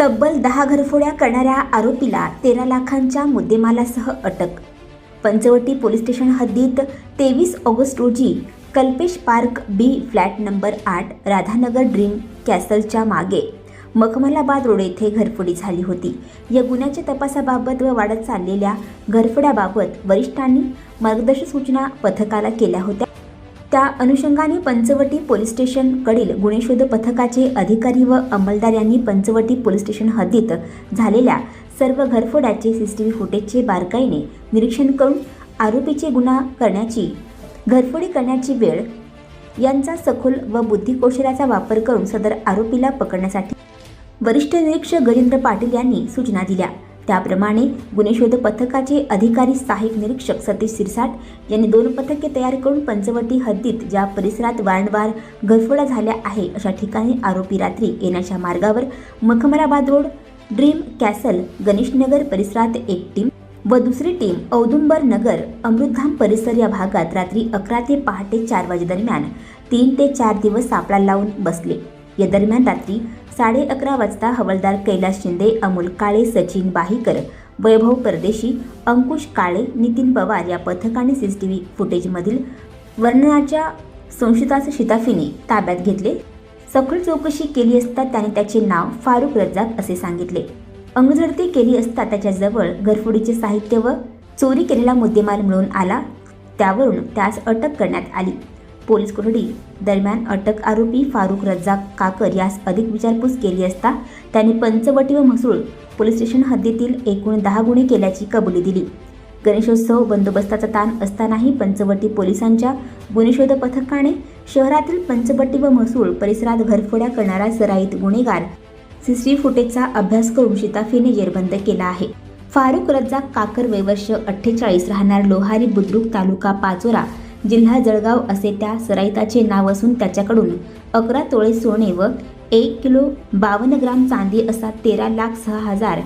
तब्बल दहा घरफोड्या करणाऱ्या आरोपीला तेरा लाखांच्या मुद्देमालासह अटक. पंचवटी पोलीस स्टेशन हद्दीत तेवीस ऑगस्ट रोजी Kalpesh park B flat number आठ राधानगर ड्रीम कॅसलच्या मागे मखमलाबाद रोड येथे घरफोडी झाली होती. या गुन्ह्याच्या तपासाबाबत व वाढत चाललेल्या घरफोड्याबाबत वरिष्ठांनी मार्गदर्शक सूचना पथकाला केल्या होत्या. त्या अनुषंगाने पंचवटी पोलीस स्टेशनकडील गुन्हे शोध पथकाचे अधिकारी व अंमलदार यांनी पंचवटी पोलीस स्टेशन हद्दीत झालेल्या सर्व घरफोड्याचे सीसीटीव्ही फुटेजचे बारकाईने निरीक्षण करून आरोपीचे गुन्हा करण्याची घरफोडी करण्याची वेळ यांचा सखोल व बुद्धिकौशल्याचा वापर करून सदर आरोपीला पकडण्यासाठी वरिष्ठ निरीक्षक गजेंद्र पाटील यांनी सूचना दिल्या. त्याप्रमाणे गुन्हेशोध पथकाचे अधिकारी सहाय्यक निरीक्षक सतीश सिरसाट यांनी दोन पथके तयार करून पंचवटी हद्दीत ज्या परिसरात वारंवार घरफोडा झाल्या आहे अशा ठिकाणी आरोपी रात्री येण्याच्या मार्गावर Makhmalabad road dream castle Ganeshnagar परिसरात एक टीम व दुसरी टीम औदुंबर नगर अमृतधाम परिसर या भागात रात्री अकरा ते पहाटे चार वाजेदरम्यान तीन ते चार दिवस सापळा लावून बसले. या दरम्यान रात्री साडे अकरा वाजता हवालदार कैलास शिंदे अमोल काळे सचिन बाहीकर वैभव परदेशी अंकुश काळे नितीन पवार या पथकाने सी सी टी व्ही फुटेजमधील वर्णनाच्या संशयिताचे शिताफीने ताब्यात घेतले. सखोल चौकशी केली असता त्याने त्याचे नाव फारुख रज्जाक असे सांगितले. अंगझडती केली असता त्याच्याजवळ घरफोडीचे साहित्य व चोरी केलेला मुद्देमाल मिळून आला. त्यावरून त्यास अटक करण्यात आली. पोलीस कोठडी. दरम्यान अटक आरोपी फारुख रज्जाक काकर यास अधिक विचारपूस केली असता त्याने पंचवटी व म्हसूळ पोलीस स्टेशन हद्दीतील एकूण दहा गुन्हे केल्याची कबुली दिली. गणेशोत्सव बंदोबस्ताचा ताण असतानाही पंचवटी पोलिसांच्या गुन्हेशोध पथकाने शहरातील पंचवटी व म्हसूळ परिसरात घरफोड्या करणारा सराईत गुन्हेगार सीसीटीव्ही फुटेजचा अभ्यास करून शिताफीने जेरबंद केला आहे. फारुख रज्जाक काकर वैवर्ष अठ्ठेचाळीस राहणार लोहारी बुद्रुक तालुका पाचोरा जिल्हा जळगाव असे त्या सराईताचे नाव असून त्याच्याकडून अकरा तोळे सोने व एक किलो बावन्न ग्राम चांदी असा तेरा लाख सहा हजार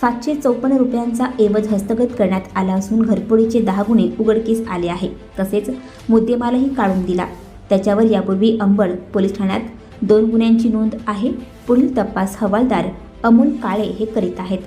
सातशे चौपन्न रुपयांचा एवज हस्तगत करण्यात आला असून घरफोडीचे दहा गुन्हे उघडकीस आले आहे. तसेच मुद्देमालही काढून दिला. त्याच्यावर यापूर्वी अंबड पोलीस ठाण्यात दोन गुन्ह्यांची नोंद आहे. पुढील तपास हवालदार अमोल काळे हे करीत आहेत.